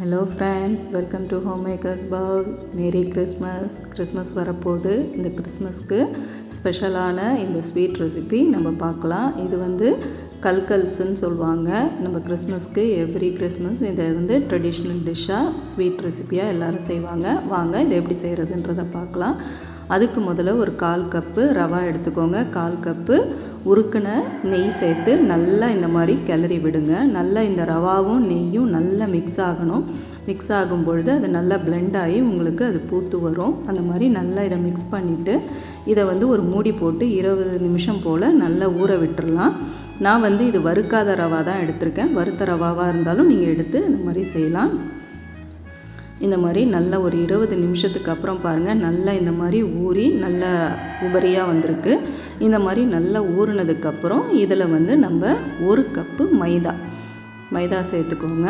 Hello friends welcome to home makers bow merry Christmas Christmas வரப்போகுது. இந்த கிறிஸ்மஸ்க்கு ஸ்பெஷலான இந்த ஸ்வீட் ரெசிபி நம்ம பார்க்கலாம். இது வந்து கல்கல்ஸ்ன்னு சொல்லுவாங்க. நம்ம கிறிஸ்மஸ்க்கு எவ்ரி கிறிஸ்மஸ் இதை வந்து ட்ரெடிஷ்னல் டிஷ்ஷாக ஸ்வீட் ரெசிபியாக எல்லோரும் செய்வாங்க. வாங்க இதை எப்படி செய்கிறதுன்றதை பார்க்கலாம். அதுக்கு முதல்ல ஒரு கால் கப்பு ரவா எடுத்துக்கோங்க. கால் கப்பு உருக்கின நெய் சேர்த்து நல்லா இந்த மாதிரி கிளறி விடுங்க. நல்லா இந்த ரவாவும் நெய்யும் நல்லா மிக்ஸ் ஆகணும். மிக்ஸ் ஆகும் பொழுது அது நல்லா பிளெண்ட் ஆகி உங்களுக்கு அது பூத்து வரும். அந்த மாதிரி நல்லா இதை மிக்ஸ் பண்ணிவிட்டு இதை வந்து ஒரு மூடி போட்டு இருபது நிமிஷம் போல் நல்லா ஊற விட்டுடலாம் நான் வந்து இது வறுக்காத ரவா தான் எடுத்திருக்கேன். வறுத்த ரவாவாக இருந்தாலும் நீங்கள் எடுத்து இந்த மாதிரி செய்யலாம். இந்த மாதிரி நல்லா ஒரு இருபது நிமிஷத்துக்கு அப்புறம் பாருங்கள் நல்லா இந்த மாதிரி ஊறி நல்லா உபரியாக வந்திருக்கு. இந்த மாதிரி நல்லா ஊறினதுக்கப்புறம் இதில் வந்து நம்ம ஒரு கப்பு மைதா. மைதா சேர்த்துக்கோங்க.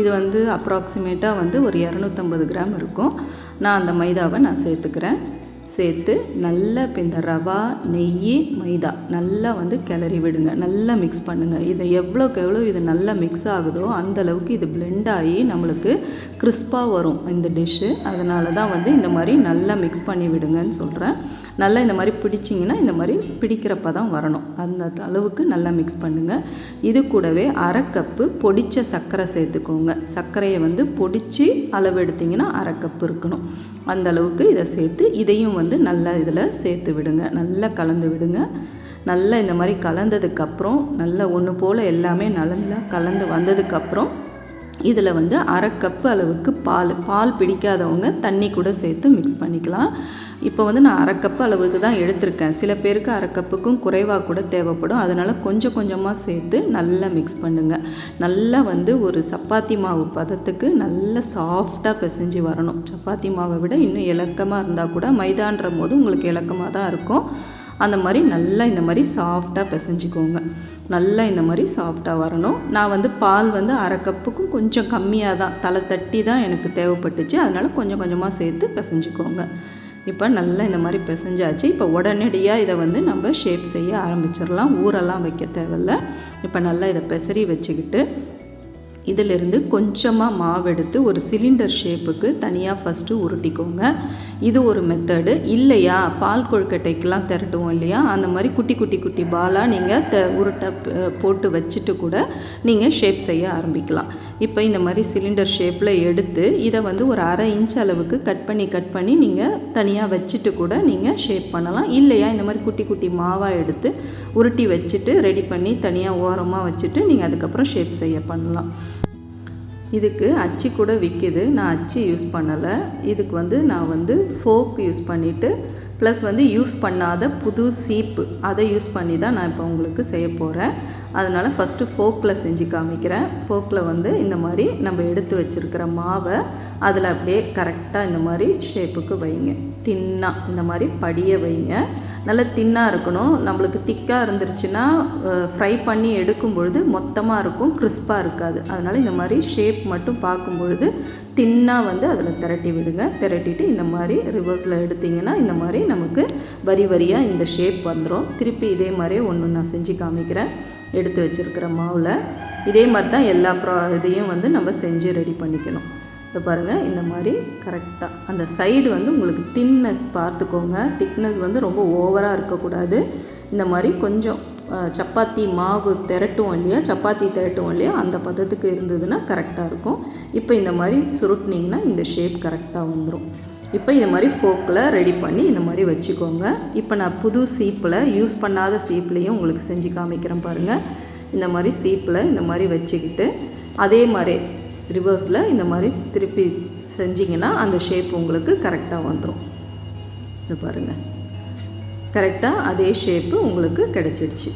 இது வந்து அப்ராக்சிமேட்டாக வந்து ஒரு இரநூத்தம்பது கிராம் இருக்கும். நான் அந்த மைதாவை நான் சேர்த்துக்கிறேன். சேர்த்து நல்லா இப்போ இந்த ரவா நெய் மைதா நல்லா வந்து கிளறி விடுங்க. நல்லா மிக்ஸ் பண்ணுங்கள் இது எவ்வளோக்கு எவ்வளோ இது நல்லா மிக்ஸ் ஆகுதோ அந்தளவுக்கு இது பிளெண்ட் ஆகி நம்மளுக்கு கிறிஸ்பாக வரும் இந்த டிஷ்ஷு அதனால தான் வந்து இந்த மாதிரி நல்லா மிக்ஸ் பண்ணி விடுங்கன்னு சொல்கிறேன் நல்லா இந்த மாதிரி பிடிச்சிங்கன்னா இந்த மாதிரி பிடிக்கிறப்ப தான் வரணும். அந்த அளவுக்கு நல்லா மிக்ஸ் பண்ணுங்கள் இது கூடவே அரை கப்பு பொடித்த சர்க்கரை சேர்த்துக்கோங்க. சர்க்கரையை வந்து பொடித்து அளவு எடுத்திங்கன்னா அரை கப்பு இருக்கணும். அந்த அளவுக்கு இதை சேர்த்து இதையும் வந்து நல்லா இதில் சேர்த்து விடுங்க. நல்லா கலந்து விடுங்க. நல்லா இந்த மாதிரி கலந்ததுக்கப்புறம் நல்லா ஒன்று போல் எல்லாமே நல்லா கலந்து வந்ததுக்கப்புறம் இதில் வந்து அரை கப்பு அளவுக்கு பால். பால் பிடிக்காதவங்க தண்ணி கூட சேர்த்து மிக்ஸ் பண்ணிக்கலாம். இப்போ வந்து நான் அரை கப்பு அளவுக்கு தான் எடுத்திருக்கேன். சில பேருக்கு அரை கப்புக்கும் குறைவாக கூட தேவைப்படும். அதனால் கொஞ்சம் கொஞ்சமாக சேர்த்து நல்லா மிக்ஸ் பண்ணுங்கள் நல்லா வந்து ஒரு சப்பாத்தி மாவு பதத்துக்கு நல்லா சாஃப்டாக பிசைஞ்சு வரணும். சப்பாத்தி மாவை விட இன்னும் இலக்கமாக இருந்தால் கூட மைதான்ற போது உங்களுக்கு இலக்கமாக தான் இருக்கும். அந்த மாதிரி நல்லா இந்த மாதிரி சாஃப்டாக பிசைஞ்சிக்கோங்க. நல்லா இந்த மாதிரி சாஃப்டாக வரணும். நான் வந்து பால் வந்து அரை கப்புக்கும் கொஞ்சம் கம்மியாக தான் தலை தட்டி தான் எனக்கு தேவைப்பட்டுச்சு. அதனால் கொஞ்சம் கொஞ்சமாக சேர்த்து பிசைஞ்சிக்கோங்க. இப்போ நல்லா இந்த மாதிரி பிசைஞ்சாச்சு. இப்போ உடனடியாக இதை வந்து நம்ம ஷேப் செய்ய ஆரம்பிச்சிடலாம். ஊரெல்லாம் வைக்க தேவையில்ல. இப்போ நல்லா இதை பெசரி வச்சுக்கிட்டு இதிலிருந்து கொஞ்சமாக மாவு எடுத்து ஒரு சிலிண்டர் ஷேப்புக்கு தனியாக ஃபஸ்ட்டு உருட்டிக்கோங்க. இது ஒரு மெத்தடு இல்லையா? பால் கொழுக்கட்டைக்கெலாம் திரட்டுவோம் இல்லையா? அந்த மாதிரி குட்டி குட்டி குட்டி பாலாக நீங்கள் த உருட்டை போட்டு வச்சுட்டு கூட நீங்கள் ஷேப் செய்ய ஆரம்பிக்கலாம். இப்போ இந்த மாதிரி சிலிண்டர் ஷேப்பில் எடுத்து இதை வந்து ஒரு அரை இன்ச் அளவுக்கு கட் பண்ணி கட் பண்ணி நீங்கள் தனியாக வச்சுட்டு கூட நீங்கள் ஷேப் பண்ணலாம். இல்லையா? இந்த மாதிரி குட்டி குட்டி மாவாக எடுத்து உருட்டி வச்சுட்டு ரெடி பண்ணி தனியாக ஓரமாக வச்சுட்டு நீங்கள் அதுக்கப்புறம் ஷேப் செய்ய பண்ணலாம். இதுக்கு அச்சு கூட விற்கிது நான் அச்சு யூஸ் பண்ணலை. இதுக்கு வந்து நான் வந்து ஃபோக் யூஸ் பண்ணிவிட்டு ப்ளஸ் வந்து யூஸ் பண்ணாத புது சீப்பு அதை யூஸ் பண்ணி தான் நான் இப்போ உங்களுக்கு செய்ய போகிறேன் அதனால் ஃபஸ்ட்டு ஃபோக்கில் செஞ்சு காமிக்கிறேன். ஃபோக்கில் வந்து இந்த மாதிரி நம்ம எடுத்து வச்சுருக்கிற மாவை அதில் அப்படியே கரெக்டாக இந்த மாதிரி ஷேப்புக்கு வைங்க. தின்னாக இந்த மாதிரி படிய வைங்க. நல்லா தின்னாக இருக்கணும். நம்மளுக்கு திக்காக இருந்துருச்சுன்னா ஃப்ரை பண்ணி எடுக்கும் பொழுது மொத்தமாக இருக்கும் கிறிஸ்பாக இருக்காது. அதனால் இந்த மாதிரி ஷேப் மட்டும் பார்க்கும் பொழுது தின்னாக வந்து அதில் திரட்டி விடுங்க. திரட்டிட்டு இந்த மாதிரி ரிவர்ஸில் எடுத்திங்கன்னா இந்த மாதிரி நமக்கு வரி வரியாக இந்த ஷேப் வந்துடும் திருப்பி இதே மாதிரியே ஒன்று நான் செஞ்சு காமிக்கிறேன். எடுத்து வச்சுருக்கிற மாவில். இதே மாதிரி தான் எல்லா ப்ரா இதையும் வந்து நம்ம செஞ்சு ரெடி பண்ணிக்கணும். இப்போ பாருங்கள் இந்த மாதிரி கரெக்டாக அந்த சைடு வந்து உங்களுக்கு தின்னஸ் பார்த்துக்கோங்க. திக்னஸ் வந்து ரொம்ப ஓவராக இருக்கக்கூடாது. இந்த மாதிரி கொஞ்சம் சப்பாத்தி மாவு திரட்டுவோம் இல்லையா சப்பாத்தி திரட்டுவோம் இல்லையா அந்த பதத்துக்கு இருந்ததுன்னா கரெக்டாக இருக்கும். இப்போ இந்த மாதிரி சுருட்டினீங்கன்னா இந்த ஷேப் கரெக்டாக வந்துடும் இப்போ இந்த மாதிரி ஃபோக்கில் ரெடி பண்ணி இந்த மாதிரி வச்சுக்கோங்க. இப்போ நான் புது சீப்பில் யூஸ் பண்ணாத சீப்லேயும் உங்களுக்கு செஞ்சு காமிக்கிறேன் பாருங்கள் இந்த மாதிரி சீப்பில் இந்த மாதிரி வச்சுக்கிட்டு அதே மாதிரி ரிவர்ஸில் இந்த மாதிரி திருப்பி செஞ்சிங்கன்னா அந்த ஷேப் உங்களுக்கு கரெக்டாக வந்துடும் இது பாருங்கள் கரெக்டாக அதே ஷேப்பு உங்களுக்கு கிடச்சிடுச்சு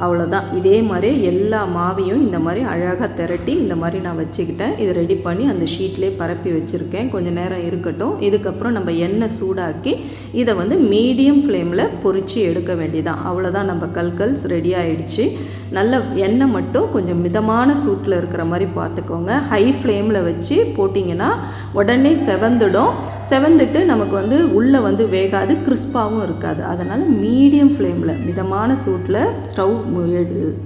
அவ்வளோதான் இதே மாதிரி எல்லா மாவையும் இந்த மாதிரி அழகாக திரட்டி இந்த மாதிரி நான் வச்சுக்கிட்டேன். இதை ரெடி பண்ணி அந்த ஷீட்லேயே பரப்பி வச்சுருக்கேன். கொஞ்சம் நேரம் இருக்கட்டும். இதுக்கப்புறம் நம்ம எண்ணெய் சூடாக்கி இதை வந்து மீடியம் ஃப்ளேமில் பொறிச்சு எடுக்க வேண்டியதான் அவ்வளோதான் நம்ம கல்கல்ஸ் ரெடி ஆகிடுச்சு நல்ல எண்ணெய் மட்டும் கொஞ்சம் மிதமான சூட்டில் இருக்கிற மாதிரி பார்த்துக்கோங்க. ஹை ஃப்ளேமில் வச்சு போட்டிங்கன்னா உடனே செவந்துடும். செவந்துட்டு நமக்கு வந்து உள்ளே வந்து வேகாது கிறிஸ்பாகவும் இருக்காது. அதனால் மீடியம் ஃப்ளேமில் மிதமான சூட்டில் ஸ்டவ்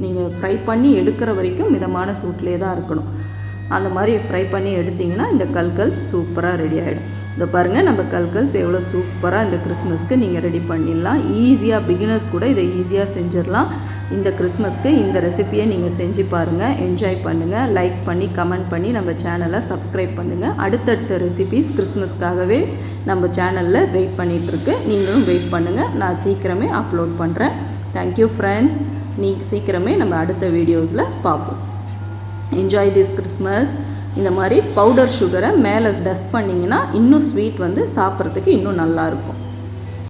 நீங்கள் ஃப்ரை பண்ணி எடுக்கிற வரைக்கும் மிதமான சூட்லேயே தான் இருக்கணும். அந்த மாதிரி ஃப்ரை பண்ணி எடுத்திங்கன்னா இந்த கல்கல்ஸ் சூப்பராக ரெடி ஆகிடும் இந்த பாருங்கள் நம்ம கல்கல்ஸ் எவ்வளோ சூப்பராக இந்த கிறிஸ்மஸ்க்கு நீங்கள் ரெடி பண்ணிடலாம். ஈஸியாக பிகினர்ஸ் கூட இதை ஈஸியாக செஞ்சிடலாம். இந்த கிறிஸ்மஸ்க்கு இந்த ரெசிப்பியை நீங்கள் செஞ்சு பாருங்கள் என்ஜாய் பண்ணுங்கள் லைக் பண்ணி கமெண்ட் பண்ணி நம்ம சேனலை சப்ஸ்கிரைப் பண்ணுங்கள் அடுத்தடுத்த ரெசிபிஸ் கிறிஸ்மஸ்க்காகவே நம்ம சேனலில் வெயிட் பண்ணிகிட்ருக்கு நீங்களும் வெயிட் பண்ணுங்கள் நான் சீக்கிரமே அப்லோட் பண்ணுறேன் தேங்க்யூ ஃப்ரெண்ட்ஸ் நீ சீக்கிரமே நம்ம அடுத்த வீடியோஸில் பார்ப்போம். என்ஜாய் திஸ் கிறிஸ்மஸ் இந்த மாதிரி பவுடர் சுகரை மேலே டஸ்ட் பண்ணிங்கன்னா இன்னும் ஸ்வீட் வந்து சாப்பிட்றதுக்கு இன்னும் நல்லாயிருக்கும்